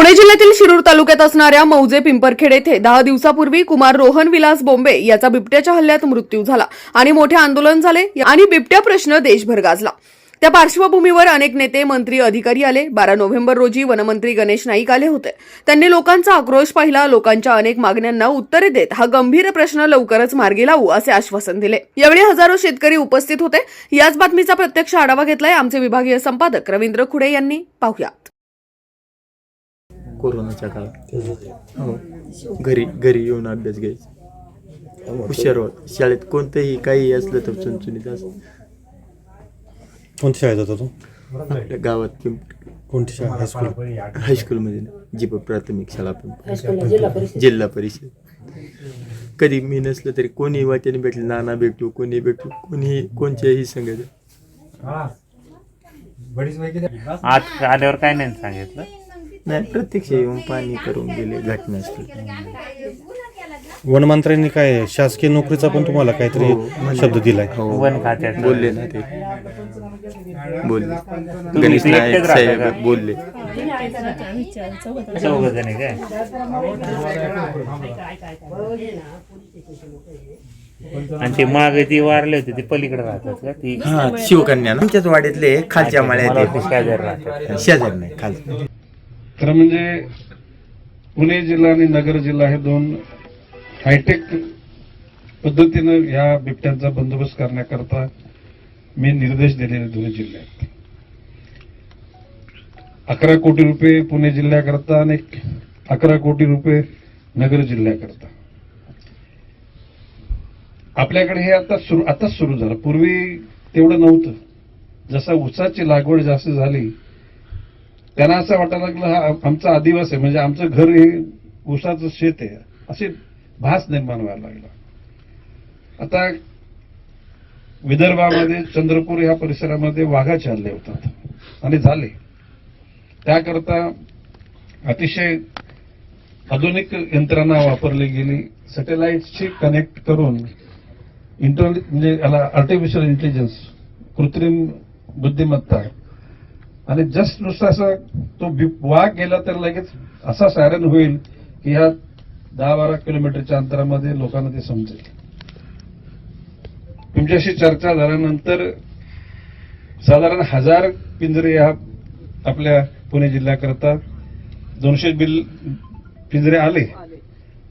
पुणे जिल्ह्यातील शिरूर तालुक्यात असणाऱ्या मौजे पिंपरखेड येथे दहा दिवसापूर्वी कुमार रोहन विलास बोंबे याचा बिबट्याच्या हल्ल्यात मृत्यू झाला आणि मोठे आंदोलन झाले आणि बिबट्या प्रश्न देशभर गाजला. त्या पार्श्वभूमीवर अनेक नेते मंत्री अधिकारी आले. बारा नोव्हेंबर रोजी वनमंत्री गणेश नाईक आले होते. त्यांनी लोकांचा आक्रोश पाहिला. लोकांच्या अनेक मागण्यांना उत्तरे देत हा गंभीर प्रश्न लवकरच मार्गी लावू असे आश्वासन दिले. यावेळी हजारो शेतकरी उपस्थित होते. याच बातमीचा प्रत्यक्ष आढावा घेतलाय आमचे विभागीय संपादक रवींद्र खुडे यांनी. पाहूया. कोरोनाच्या काळात. हो. घरी घरी येऊन अभ्यास घ्यायचा. हुशार होत शाळेत कोणतंही काही असलं तर चुनचुनीत असं. कोणत्या शाळेत होता तू? आपल्या गावात पिंपरी कोणती शाळा? हायस्कूल हायस्कूलमध्ये जीप प्राथमिक शाळा पिंपरी जिल्हा परिषद. कधी मी नसलं तरी कोणी वाटेने भेटले. नाना भेटू कोणी भेटू कोणी कोणच्याही संगत आत आल्यावर काय नाही सांगितलं. नाही प्रत्यक्ष येऊन पाणी करून गेले घटना असतील वनमंत्र्यांनी काय शासकीय नोकरीचा पण तुम्हाला काहीतरी हो, शब्द दिलाय? हो. वन खात्यात. बोलले ना ते. बोलले. गणेश राहता साहेब का? बोलले. चौघ जणी काय? आणि ते मागे ती वारले होते ते पलीकडे राहतात का? ती हा शिवकन्या ना. आमच्याच वाड्यातले खालच्या मला माळ्यात शेजारी राहतात. शेजार नाही खालच्या. खरं म्हणजे पुणे जिल्हा आणि नगर जिल्हा हे दोन हायटेक पद्धतीनं ह्या बिबट्यांचा बंदोबस्त करण्याकरता मी निर्देश दिलेले दोन्ही जिल्ह्यात अकरा कोटी रुपये पुणे जिल्ह्याकरता आणि अकरा कोटी रुपये नगर जिल्ह्याकरता. आपल्याकडे हे आता सुरू आताच सुरू झालं. पूर्वी तेवढं नव्हतं. जसा ऊसाची लागवड जास्त झाली त्यांना असं वाटायला लागलं हा आमचा आदिवासी आहे म्हणजे आमचं घर हे उसाचं शेत आहे. असे भास निर्माण व्हायला लागला. आता विदर्भामध्ये चंद्रपूर ह्या परिसरामध्ये वाघाचे हल्ले होतात. आणि झाले. त्याकरता अतिशय आधुनिक यंत्रणा वापरली गेली. सॅटेलाइटशी कनेक्ट करून इंटर म्हणजे याला आर्टिफिशियल इंटेलिजन्स कृत्रिम बुद्धिमत्ता आणि जस्ट नुसतं असं तो वाघ गेला तर लगेच असा सायरन होईल की ह्या दहा बारा किलोमीटरच्या अंतरामध्ये लोकांना ते समजेल. तुमच्याशी चर्चा झाल्यानंतर साधारण हजार पिंजरे ह्या आपल्या पुणे जिल्ह्याकरता दोनशे बिल पिंजरे आले.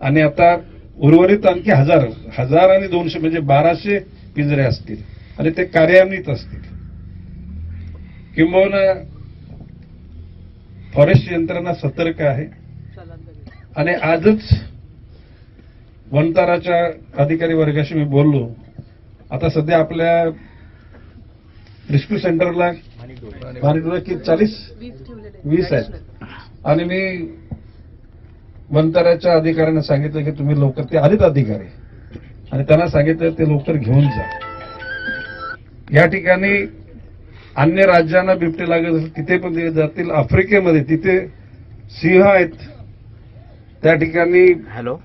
आणि आता उर्वरित आणखी हजार हजार आणि दोनशे म्हणजे बाराशे पिंजरे असतील. आणि ते कार्यान्वित असतील. किंबहुना फॉरेस्ट यंत्रणा सतर्क आहे. आणि आजच वनताराच्या अधिकारी वर्गाशी मी बोललो. आता सध्या आपल्या रेस्क्यू सेंटरला मानिटोला की चाळीस वीस आहेत. आणि मी वनताराच्या अधिकाऱ्यांना सांगितलं की तुम्ही लवकर ते आलेत अधिकारी. आणि त्यांना सांगितलं ते लवकर घेऊन जा. या ठिकाणी अन्य राज्यांना बिबटे लागत असेल तिथे पण ते जातील. आफ्रिकेमध्ये तिथे सिंह आहेत. त्या ठिकाणी हॅलो.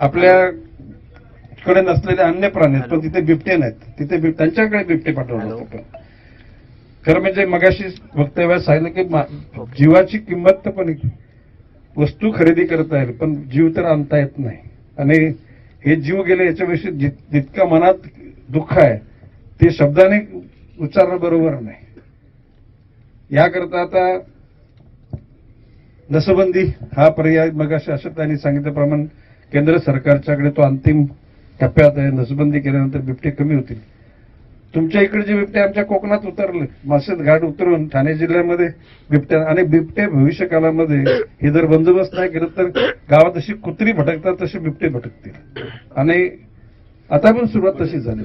आपल्याकडे नसलेले अन्य प्राणी आहेत पण तिथे बिबटे नाहीत. तिथे त्यांच्याकडे बिबटे पाठवलं होतं. पण खरं म्हणजे मगाशी वक्तव्यात सांगितलं की जीवाची किंमत तर पण वस्तू खरेदी करता येईल पण जीव तर आणता येत नाही. आणि हे जीव गेले याच्याविषयी जित- जितकं मनात दुःख आहे ते शब्दाने उच्चारणं बरोबर नाही. याकरता आता नसबंदी हा पर्याय मग असं त्यांनी सांगितल्याप्रमाणे केंद्र सरकारच्याकडे तो अंतिम टप्प्यात आहे. नसबंदी केल्यानंतर बिबटे कमी होतील. तुमच्या इकडचे बिबटे आमच्या कोकणात उतरले मासेत घाट उतरून ठाणे जिल्ह्यामध्ये बिबट्या आणि बिबटे भविष्य काळामध्ये हे जर बंदोबस्त नाही केलं तर गावात जशी कुत्री भटकतात तसे बिबटे भटकतील. आणि आता पण सुरुवात तशी झाली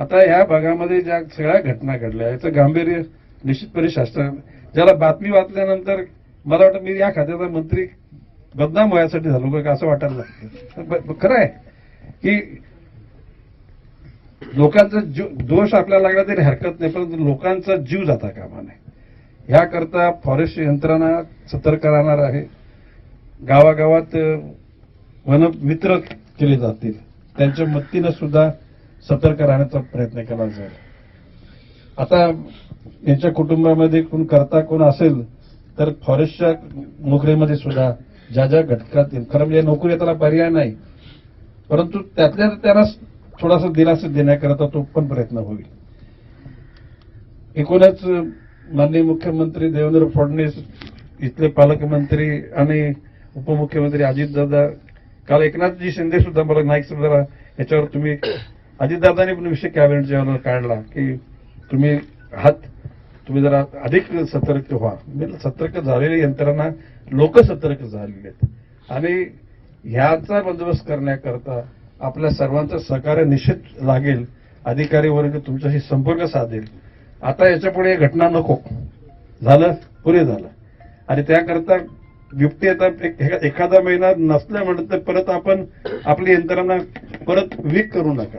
आता या भागामध्ये ज्या सगळ्या घटना घडल्या याचं गांभीर्य निश्चितपणे शासन ज्याला बातमी वाचल्यानंतर मला वाटतं मी या खात्याचा मंत्री बदनाम व्हायसाठी झालो का असं वाटायला लागतं. खरं आहे की लोकांचा जीव दोष आपल्याला लागला तरी हरकत नाही परंतु लोकांचा जीव जाता कामा नये. याकरता फॉरेस्ट यंत्रणा सतर्क राहणार आहे. गावागावात वन मित्र केले जातील. त्यांच्या मदतीनं सुद्धा सतर्क राहण्याचा प्रयत्न केला जाईल. आता यांच्या कुटुंबामध्ये कोण करता कोण असेल तर फॉरेस्टच्या नोकरीमध्ये सुद्धा ज्या ज्या घटकातील खरं म्हणजे नोकरी त्याला पर्याय नाही. परंतु त्यातल्या त्यांना थोडासा दिलासा देण्याकरता तो पण प्रयत्न होईल. एकूणच माननीय मुख्यमंत्री देवेंद्र फडणवीस इथले पालकमंत्री आणि उपमुख्यमंत्री अजितदादा काल एकनाथजी शिंदे सुद्धा मला नाईक सुद्धा याच्यावर तुम्ही अजितदादांनी पण विषय कॅबिनेटच्या वेळेला काढला की तुम्ही हात तुम्ही जरा अधिक सतर्क व्हा. म्हणजे सतर्क झालेली यंत्रणा लोक सतर्क झालेले आहेत. आणि ह्याचा बंदोबस्त करण्याकरता आपल्या सर्वांचं सहकार्य निश्चित लागेल. अधिकारी वर्ग तुमच्याशी संपर्क साधेल. आता याच्यापुढे घटना नको. झालं? पुरे झालं. आणि त्याकरता बिबटी आता एखादा महिना नसल्या म्हणत तर परत आपण आपली यंत्रणा परत वीक करू नका.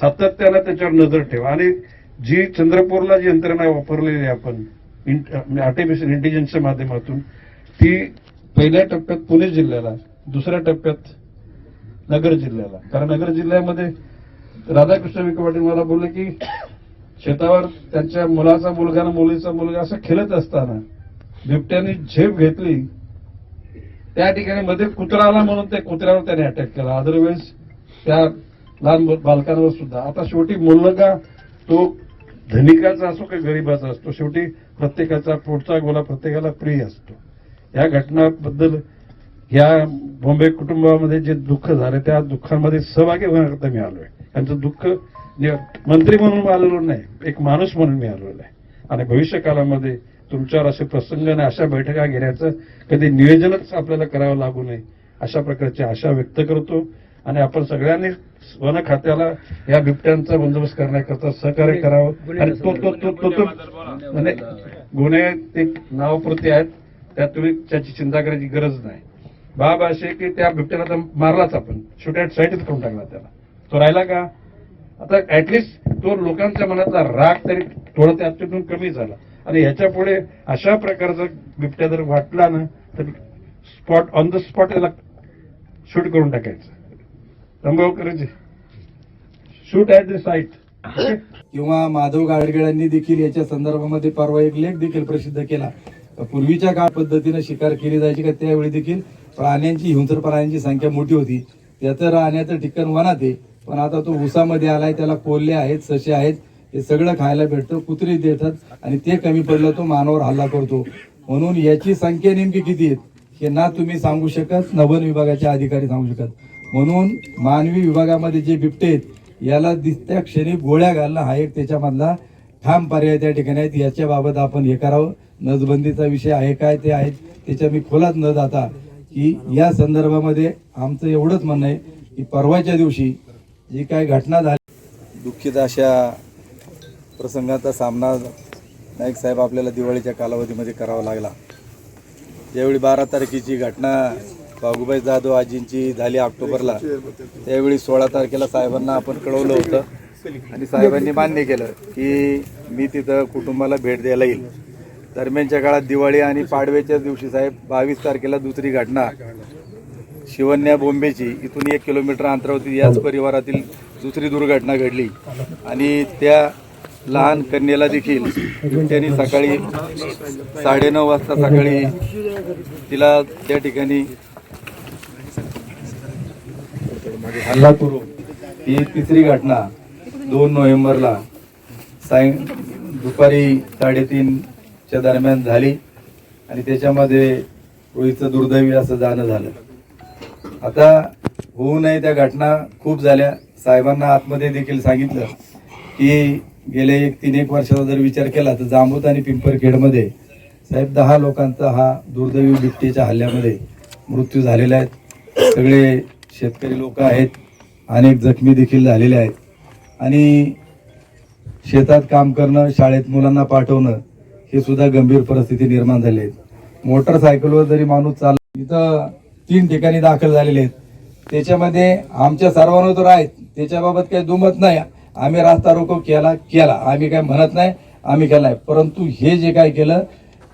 सातत्यानं त्याच्यावर नजर ठेवा. आणि जी चंद्रपूरला जी यंत्रणा वापरलेली आहे आपण आर्टिफिशियल इंटेलिजन्सच्या माध्यमातून ती पहिल्या टप्प्यात पुणे जिल्ह्याला दुसऱ्या टप्प्यात नगर जिल्ह्याला. कारण नगर जिल्ह्यामध्ये राधाकृष्ण विखे पाटील मला बोलले की शेतावर त्यांच्या मुलाचा मुलगा ना मुलीचा मुलगा असं खेळत असताना बिबट्याने झेप घेतली. त्या ठिकाणी मध्ये कुत्रा आला म्हणून त्या कुत्र्यावर त्याने अटॅक केला. अदरवाईज त्या लहान बालकांवर सुद्धा. आता शेवटी मुलगा तो धनिकाचा असो की गरीबाचा असतो शेवटी प्रत्येकाचा पुढचा गोला प्रत्येकाला प्रिय असतो. या घटनाबद्दल या बॉम्बे कुटुंबामध्ये जे दुःख झाले त्या दुःखामध्ये सहभागी होण्याकरता मी आलोय. त्यांचं दुःख मंत्री म्हणून आलेलो नाही एक माणूस म्हणून मी आलेलो आहे आणि भविष्य काळामध्ये तुमच्यावर असे प्रसंग आणि अशा बैठका घेण्याचं कधी नियोजनच आपल्याला करावं लागू नये अशा प्रकारची आशा व्यक्त करतो. आणि आपण सगळ्यांनी वन खात्याला या बिबट्यांचा बंदोबस्त करण्याकरता सहकार्य करावं. आणि तो तो तो तो तो म्हणजे गुन्हे ते नावपुरते आहेत. त्यात तुम्ही त्याची चिंता करायची गरज नाही. बाब असे की त्या बिबट्याला तर मारलाच आपण. शूट ॲट साईटच करून टाकला त्याला. तो राहिला का? आता ऍटलिस्ट तो लोकांच्या मनातला राग तरी थोडा त्यातून कमी झाला. आणि ह्याच्या पुढे अशा प्रकारचा बिबट्या जर वाटला ना तर स्पॉट ऑन द स्पॉट त्याला शूट करून टाकायचं. रंभावकरजी शूट ॲट द साईट किंवा माधव गाडगेळांनी देखील याच्या संदर्भामध्ये परवा एक लेख देखील प्रसिद्ध केला. पूर्वीच्या काळ पद्धतीनं शिकार केली जायची का त्यावेळी देखील प्राण्यांची हिंसर प्राण्यांची संख्या मोठी होती. त्याचं राहण्याचं ठिकाण वनात. आहे पण आता तो उसामध्ये आलाय त्याला कोल्हे आहेत ससे आहेत हे सगळं खायला भेटतं कुत्री देतात आणि ते कमी पडलं तो मानवावर हल्ला करतो. म्हणून याची संख्या नेमकी किती आहेत हे ना तुम्ही सांगू शकत न वन विभागाचे अधिकारी सांगू शकत. म्हणून मानवी विभागामध्ये जे बिबटे आहेत याला दिसत्या क्षणी गोळ्या घालणं हा एक त्याच्यामधला ठाम पर्याय त्या ठिकाणी आहेत. याच्याबाबत आपण हे करावं. नसबंदीचा विषय आहे काय ते आहेत त्याच्या मी खोलात न जाता की या संदर्भामध्ये आमचं एवढंच म्हणणं आहे की परवाच्या दिवशी जी काय घटना झाली दुःखित अशा प्रसंगाचा सामना नाईक साहेब आपल्याला दिवाळीच्या कालावधीमध्ये करावा लागला. ज्यावेळी बारा तारखेची घटना बागुबाई जाधव आजींची झाली ऑक्टोबरला. त्यावेळी सोळा तारखेला साहेबांना आपण कळवलं होतं. आणि साहेबांनी मान्य केलं की मी तिथं कुटुंबाला भेट द्यायला येईल. दरम्यानच्या काळात दिवाळी आणि पाडव्याच्या दिवशी साहेब बावीस तारखेला दुसरी घटना. शिवन्या बोंबेची इथून एक किलोमीटर अंतरावरती याच परिवारातील दुसरी दुर्घटना घडली. आणि त्या लहान कन्येला देखील त्यांनी सकाळी साडेनऊ वाजता सकाळी तिला त्या ठिकाणी हल्ला करून ही तिसरी घटना दोन नोव्हेंबरला साय दुपारी साडेतीनच्या दरम्यान झाली आणि त्याच्यामध्ये रोहितचं दुर्दैवी असं जाणं झालं. आता होऊ नये त्या घटना खूप झाल्या. साहेबांना आतमध्ये देखील सांगितलं की गेले एक तीन एक वर्षाचा जर विचार केला तर जांबूत आणि पिंपरखेडमध्ये साहेब दहा लोकांचा हा दुर्दैवी बिबटीच्या हल्ल्यामध्ये मृत्यू झालेला आहे. सगळे शेतकरी लोक आहेत अनेक जखमी देखील झालेले आहेत. आणि शेतात काम करणं शाळेत मुलांना पाठवणं हे सुद्धा गंभीर परिस्थिती निर्माण झाली आहे मोटरसायकलवर जरी माणूस चाल इथं तीन ठिकाणी दाखल झालेले आहेत. त्याच्यामध्ये आमच्या सर्वांना तर आहेत त्याच्याबाबत काही दुमत नाही. आम्ही रास्ता रोको केला केला. आम्ही काय म्हणत नाही आम्ही केलाय परंतु हे जे काय केलं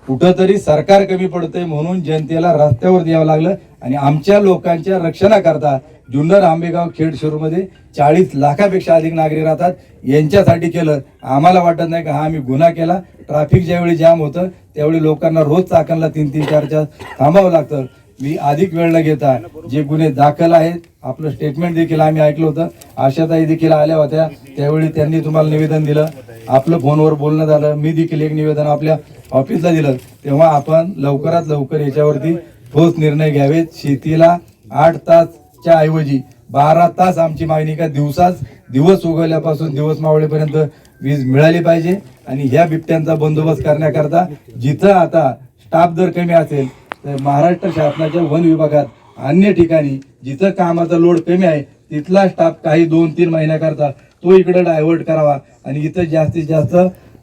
कुठंतरी सरकार कमी पडतंय म्हणून जनतेला रस्त्यावर यावं लागलं आणि आमच्या लोकांच्या रक्षणाकरता जुन्नर आंबेगाव खेड शहरमध्ये चाळीस लाखापेक्षा अधिक नागरिक राहतात. यांच्यासाठी केलं. आम्हाला वाटत नाही का हा आम्ही गुन्हा केला. ट्रॅफिक ज्यावेळी जाम होतं त्यावेळी लोकांना रोज चाकणला तीन तीन चार चार थांबावं लागतं. मी अधिक वेळ न घेता जे गुन्हे दाखल आहेत आपलं स्टेटमेंट देखील आम्ही ऐकलं होतं. आशाताई देखील आल्या होत्या. त्यावेळी त्यांनी तुम्हाला निवेदन दिलं. आपलं फोनवर बोलणं झालं. मी देखील एक निवेदन आपल्या ऑफिसला दिलं. तेव्हा आपण लवकरात लवकर याच्यावरती ठोस निर्णय घ्यावेत. शेतीला आठ तासच्या ऐवजी बारा तास आमची मागणी का दिवसाच दिवस उगवल्यापासून दिवस मावळेपर्यंत वीज मिळाली पाहिजे. आणि ह्या बिबट्यांचा बंदोबस्त करण्याकरता जिथं आता स्टाफ जर कमी असेल तर महाराष्ट्र शासनाच्या वन विभागात अन्य ठिकाणी जिथं कामाचा लोड कमी आहे तिथला स्टाफ काही दोन तीन महिन्याकरता तो इकडे डायव्हर्ट करावा. आणि इथं जास्तीत जास्त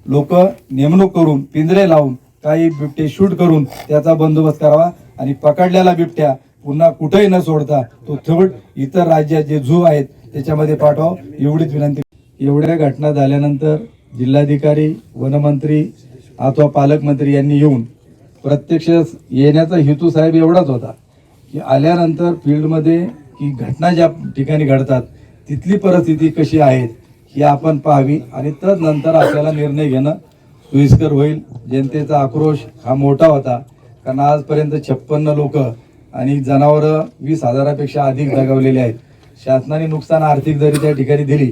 लोक नेमणूक करून पिंजरे लावून काही बिबटे शूट करून त्याचा बंदोबस्त करावा. आणि पकडलेला बिबट्या पुन्हा कुठेही न सोडता तो थेट इतर राज्यात जे झू आहेत त्याच्यामध्ये पाठवा एवढीच विनंती. एवढ्या घटना झाल्यानंतर जिल्हाधिकारी वनमंत्री अथवा पालकमंत्री यांनी येऊन प्रत्यक्ष येण्याचा हेतू साहेब एवढाच होता की आल्यानंतर फील्डमध्ये की घटना ज्या ठिकाणी घडतात तिथली परिस्थिती कशी आहे ही आपण पाहावी आणि तदनंतर आपल्याला निर्णय घेणं सोयीस्कर होईल. जनतेचा आक्रोश हा मोठा होता कारण आजपर्यंत छप्पन्न लोक आणि जनावरं वीस हजारापेक्षा अधिक दगावलेली आहेत. शासनाने नुकसान आर्थिक जरी त्या ठिकाणी दिली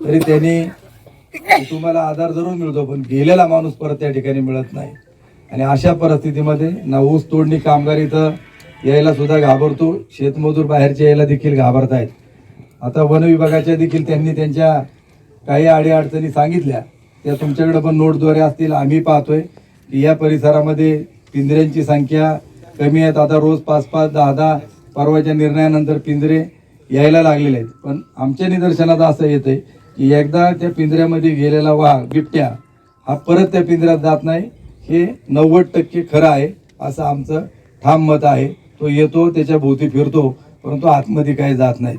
तरी त्यांनी तुम्हाला आधार जरूर मिळतो पण गेलेला माणूस परत त्या ठिकाणी मिळत नाही. आणि अशा परिस्थितीमध्ये ना ऊस तोडणी कामगार इथं यायला सुद्धा घाबरतो. शेतमजूर बाहेरचे यायला देखील घाबरत आहेत आता वन विभागाच्या देखील त्यांनी त्यांच्या काही अडीअडचणी सांगितल्या. त्या तुमच्याकडे पण नोटद्वारे असतील. आम्ही पाहतोय की या परिसरामध्ये पिंजऱ्यांची संख्या कमी आहेत. आता रोज पाच पाच दहा दहा परवाच्या निर्णयानंतर पिंजरे यायला लागलेले आहेत. पण आमच्या निदर्शनात असं येतंय की एकदा त्या पिंजऱ्यामध्ये गेलेला वाघ बिबट्या हा परत त्या पिंजऱ्यात जात नाही. हे नव्वद टक्के खरं आहे असं आमचं ठाम मत आहे. तो येतो त्याच्या भोवती फिरतो परंतु आतमध्ये काही जात नाही.